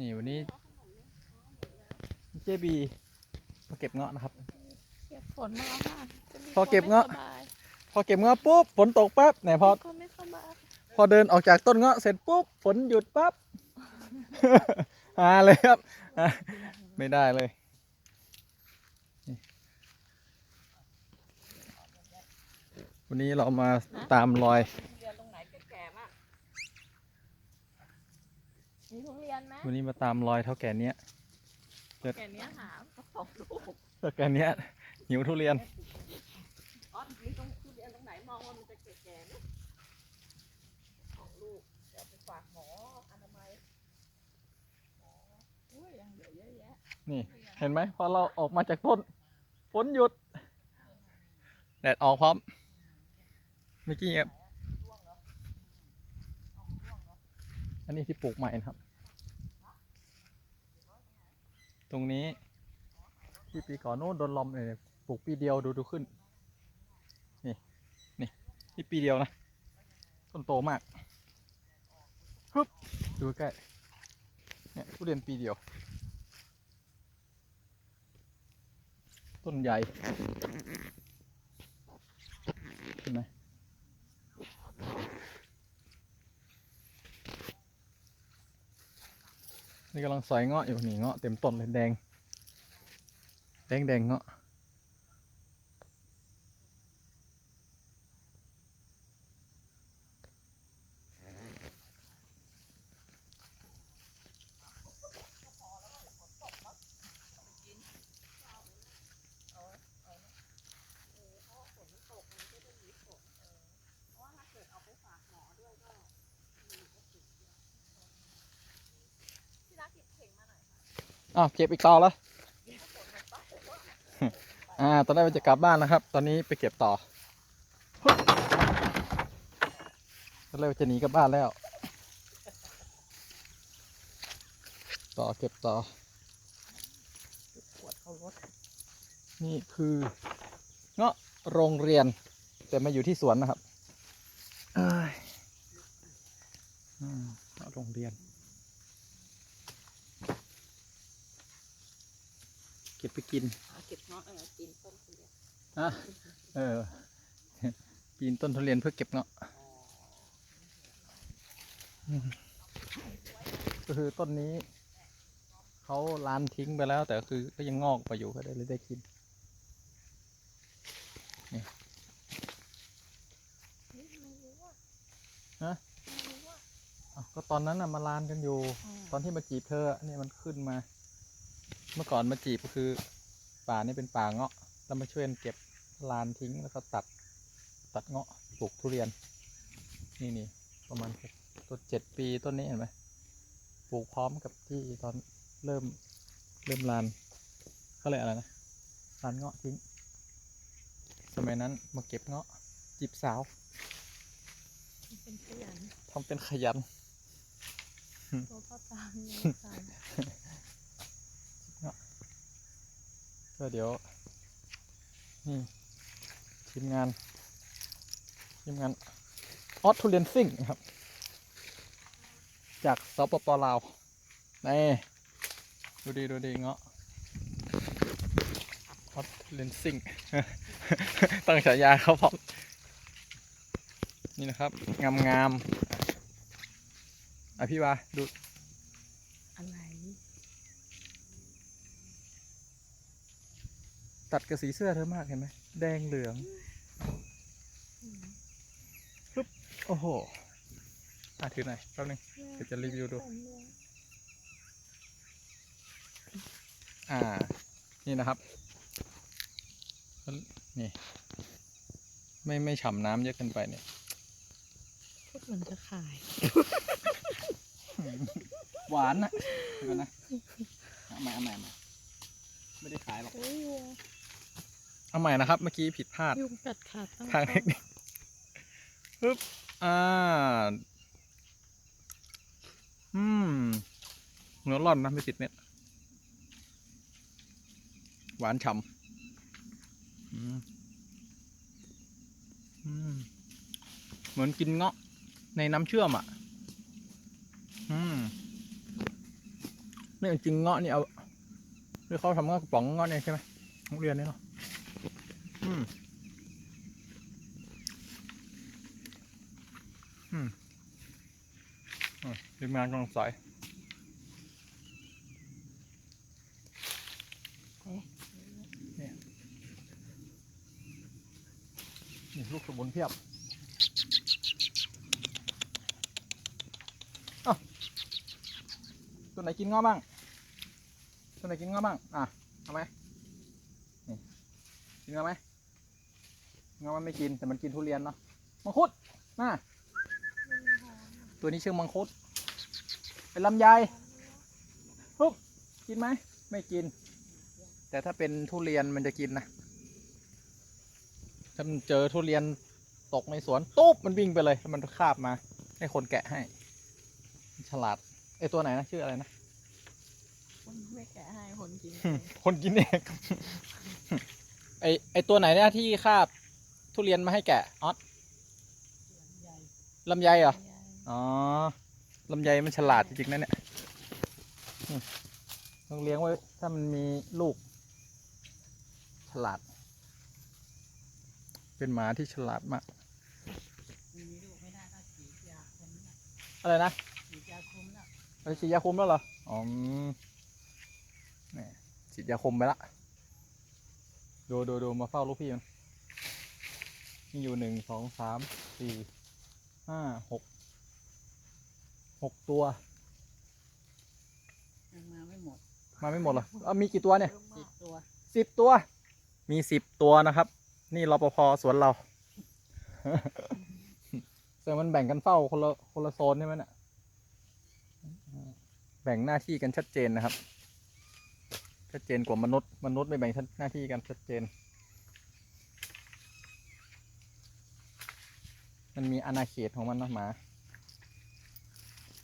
นี่วันนี้เจบีมาเก็บเงาะนะครับ เก็บฝนมาแล้วค่ะจะมีพอเก็บเงาะ คนไม่สบายพอเก็บเงาะปุ๊บฝนตกปั๊บเนี่ยพอคนไม่สบายพอเดินออกจากต้นเงาะเสร็จปุ๊บฝนหยุดปั๊บ หาเลยครับอะไม่ได้เลยนี่วันนี้เรามาตามรอย เรียนตรงไหนแก่ๆมากมีทุเรียนไหม วันนี้มาตามรอยเท่าแก่เนี้ยแก่เนี้ยหาสองลูกเท่าแก่เนี้ยหิวทุเรียนอ๋อมีตรงทุเรียนตรงไหนมองว่ามันจะแก่ๆไหมสองลูกเดี๋ยวไปฝากหมออนามัยหมออุ้ยยังเหลือเยอะแยะนี่ เห็นไหมพอเราออกมาจากต้นฝนหยุดแดดออกพร้อมเมื่อกี้ครับอันนี้ที่ปลูกใหม่นะครับ ตรงนี้ที่ปีก่อนโน้นโดนลมเลยปลูกปีเดียวดูดูขึ้น นี่นี่นี่ปีเดียวนะต้นโตมากฮึบดูใกล้เนี่ยทุเรียนปีเดียว ต้นใหญ่เห็นไหม นี่กำลังสอยเงาะอยู่นี่เงาะเต็มต้นเลยแดง แดงแดงเงาะ ที่รักเก็บเข่งมาหน่อย อ้าวเก็บอีกต่อแล้วอ่า ตอนแรกว่าจะกลับบ้านนะครับ ตอนนี้ไปเก็บต่อ ตอนแรกว่าจะหนีกลับบ้านแล้ว ต่อเก็บต่อปวดเขารถนี่คือเงาะโรงเรียน แต่มาอยู่ที่สวนนะครับเอ้ยอืมเงาะโรงเรียน ก็บไปกินเอาเก็บเงาะเออกินต้นทุเรียนอะเออปีนต้นทุเรียนเพื่อเก็บเงาะอืมก็คือต้นนี้เขาลานทิ้งไปแล้ว แต่คือก็ยังงอกไปอยู่ก็ได้เลยได้กินเฮ้ยไม่รู้ว่าฮะไม่รู้ว่าอ้าวก็ตอนนั้นน่ะมาลานกันอยู่อืมตอนที่มาจีบเธออะเนี่ยมันขึ้นมา เมื่อก่อนมาจีบก็คือป่านี่เป็นป่าเงาะแล้วมาช่วยกันเก็บลานทิ้งแล้วก็ตัดตัดเงาะปลูกทุเรียน นี่นี่ประมาณหกต้นเจ็ดปีต้นนี้เห็นไหมปลูกพร้อมกับที่ตอนเริ่มเริ่มลานเขาเลยกอะไรนะลานเงาะทิ้ง สมัยนั้นมาเก็บเงาะจีบสาวมันเป็นขยันทำเป็นขยันตัวพ่อตามเนี่ยตาม ก็เดี๋ยว นี่ทีมงานทีมงานออสทุเรียนซิ่งนะครับ จากสปปลาวนี่ดูดีดูดีเงาะออสทุเรียนซิ่งตั้งฉายาเขาพร้อมนี่นะครับ งามงามอะพี่วาดู อะไร ตัดกับสีเสื้อเธอมากเห็นไหมแดงเหลืองอืมโอ้โหอะถือหน่อยแป๊บนึงเดี๋ยวจะรีวิวดูเป็นเรื่องอ่า นี่นะครับ นี่ ไม่ไม่ฉ่ำน้ำเยอะเกินไปเนี่ยพูดเหมือนจะขาย หวานนะเดี๋ยวก่อนนะเอาใหม่เอาใหม่เอาใหม่ไม่ได้ขายหรอกโอ้ยยุง เอาใหม่นะครับ เมื่อกี้ผิดพลาดยุงกัดขาดตั้งทางเทคนิคปึ๊บอ่าอืมเนื้อร่อนนะไม่ติดเม็ดหวานฉ่ำอืมอืมเหมือนกินเงาะในน้ำเชื่อมอะ อืมนี่จริงๆเงาะนี่เอาคือเขาทำเงาะกระป๋องเงาะเนี่ยใช่ไหมโรงเรียนนี่เนาะ อืมอืมอะทีมงานกำลังสอยนี่ลูกสมุนเพียบเอ้าตัวไหนกินงาะบ้าง ตัวไหนกินงาะบ้าง อะ เอาไหมนี่กินงาะไหม งาะมันไม่กินแต่มันกินทุเรียนเนาะมังคุดน่าตัวนี้ชื่อมังคุดเป็นลำไยปุ๊บกินไหมไม่กิน แต่ถ้าเป็นทุเรียนมันจะกินนะถ้ามันเจอทุเรียนตกในสวนตุ๊บมันวิ่งไปเลยแล้วมันคาบมา ให้คนแกะให้ ฉลาดไอตัวไหนนะชื่ออะไรนะคนไม่แกะให้คนกินคนกินเองไอไอตัวไหนเนี่ยที่คาบ ทุเรียนมาให้แกะออสลำไยเหรอ อ๋อ ลำไยมันฉลาดจริงๆนะเนี่ยต้องเลี้ยงไว้ ถ้ามันมีลูก ฉลาด เป็นหมาที่ฉลาดมากมีลูกไม่ได้ก็ฉีดยาคุมน่ะอะไรนะฉีดยาคุมน่ะไปฉีดยาคุมแล้วเหรอ อ๋อนี่ฉีดยาคุมไปละ ดูดูดูมาเฝ้าลูกพี่มัน มีอยู่หนึ่งสองสามสี่ห้าหกหกตัวยังมาไม่หมดมาไม่หมดเหรอเอามีกี่ตัวเนี่ยสิบตัวสิบตัว มีสิบตัวนะครับ นี่รปภสวนเรา แต่มันแบ่งกันเฝ้าคนละคนละโซนใช่ไหมเนี่ยแบ่งหน้าที่กันชัดเจนนะครับ ชัดเจนกว่ามนุษย์มนุษย์ไม่แบ่งหน้าที่กันชัดเจน มันมีอาณาเขตของมันนะหมา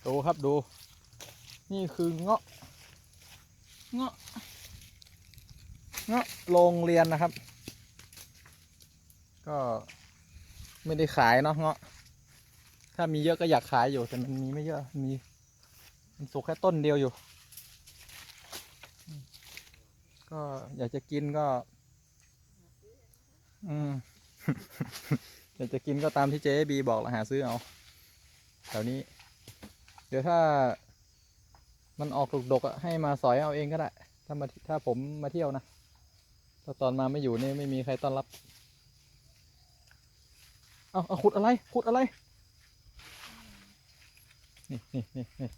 ดูครับดู นี่คือเงาะ เงาะ เงาะโรงเรียนนะครับ ก็ไม่ได้ขายเนาะเงาะ ถ้ามีเยอะก็อยากขายอยู่แต่มันมีไม่เยอะ มีมันสุกแค่ต้นเดียวอยู่ ก็อยากจะกินก็ อืม อยากจะกินก็ตามที่เจ๊บีบอกหละหาซื้อเอาแถวนี้ เดี๋ยวถ้ามันออกดกๆอะให้มาสอยเอาเองก็ได้ ถ้ามาถ้าผมมาเที่ยวนะถ้าตอนมาไม่อยู่นี่ไม่มีใครต้อนรับ เอาเอาขุดอะไรขุดอะไร นี่นี่นี่นี่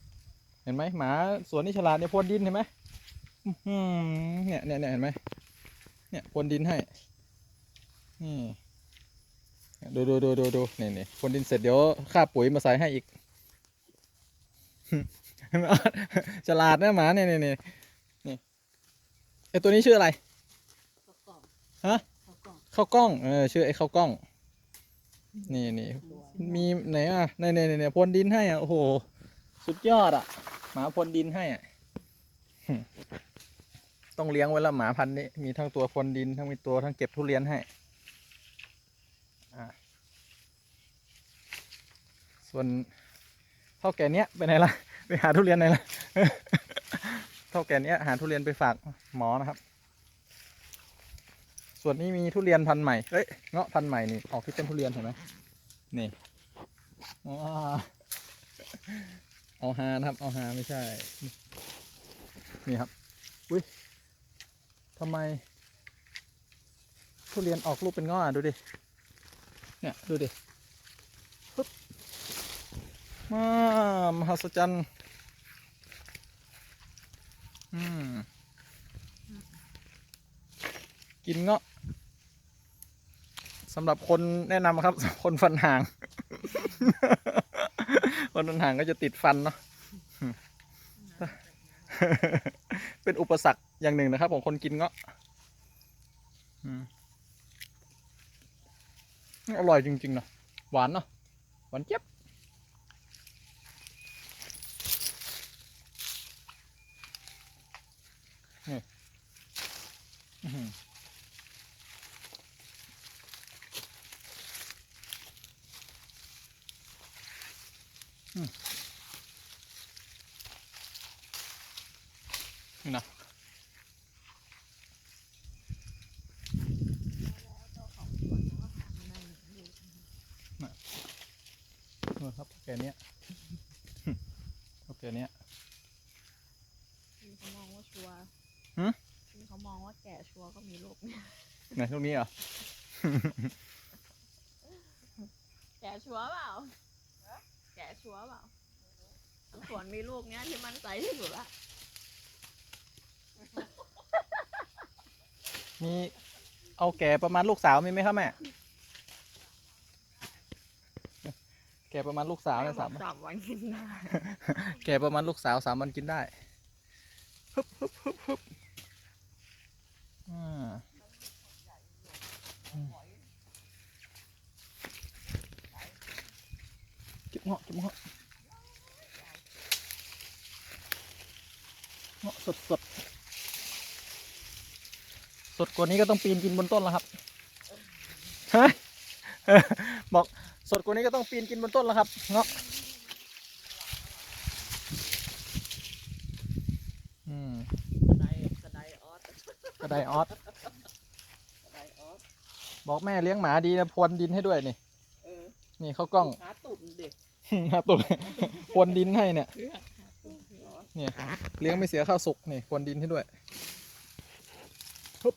เห็นไหมหมาสวนนี่ฉลาดเนี่ยพรวนดินเห็นไหมเนี่ยเนี่ยเนี่ยเห็นไหมเนี่ยพรวนดินให้นี่ ดูดูดูดูดูนี่นี่พรวนดินเสร็จเดี๋ยวค่าปุ๋ยมาใส่ให้อีกฉลาดนะหมาเนี่ยเนี่ยเนี่ยนี่ไอตัวนี้ชื่ออะไรข้าวกล่องฮะข้าวกล่องข้าวกล้องเออชื่อไอ้ข้าวกล้อง นี่นี่ตัวมีไหนอะในในในในพรวนดินให้อะโอ้โหสุดยอดอะ หมาพรวนดินให้อะต้องเลี้ยงไว้ละหมาพันธุ์นี้มีทั้งตัวพรวนดินทั้งมีตัวทั้งเก็บทุเรียนให้ อะ ส่วนเท่าแก่เนี้ยไปไหนล่ะไปหาทุเรียนไหนล่ะเท่าแก่เนี้ยหาทุเรียนไปฝากหมอนะครับ ส่วนนี้มีทุเรียนพันธุ์ใหม่เอ้ยเงาะพันธุ์ใหม่นี่ออกที่เป็นทุเรียนเห็นไหมนี่เอาฮานะครับเอาฮาไม่ใช่ นี่ครับอุ้ยทำไม ทุเรียนออกลูกเป็นงอะดูดิเนี่ยดูดิ มามหัศจรรย์อืมกินเงาะสำหรับคนแนะนำครับ คนฟันห่าง คนฟันห่างก็จะติดฟันเนาะเป็นอุปสรรคอย่างหนึ่งนะครับ ของคนกินเงาะอืมอร่อยจริงๆเนาะหวานเนาะหวานเจี๊ยบนี่อื้อหือ นี่นะเนเขาก็หามาได้หนึ่ครับแกเนี้ยครับแกเนี้ยมองว่าชัวร์ เขามองว่าแก่ชัวร์ก็มีลูกเนี่ยไหนตรงนี้เหรอ แก่ชัวร์เปล่าแก่ชัวร์เปล่าทั้งสวนมีลูกเนี้ยที่มั่นใจที่สุดละมีเอาแก่ประมาณลูกสาวมีไหมครับแม่ แก่ประมาณลูกสาวเนี่ยสามสามวันกินได้ แก่ประมาณลูกสาวสามวันกินได้ฮึบฮึบฮึบฮึบ อ่าอืมเก็บเงาะเก็บเงาะเงาะสดสดสดกว่านี้ก็ต้องปีนกินบนต้นแล้วครับฮะบอกสดกว่านี้ก็ต้องปีนกินบนต้นแล้วครับเงาะ อืม กระไดกระไดออส กระ ไดออสกระไดออสบอกแม่เลี้ยงหมาดีนะพรวนดินให้ด้วยนี่ เออนี่เขากล้อง ขาตุ่มเด็กหาตุ่นพรวนดินให้เนี่ยเพื่อขาตุ่มออสเนี่ย เลี้ยงไม่เสียข้าวสุกนี่พรวนดินให้ด้วยฮึบ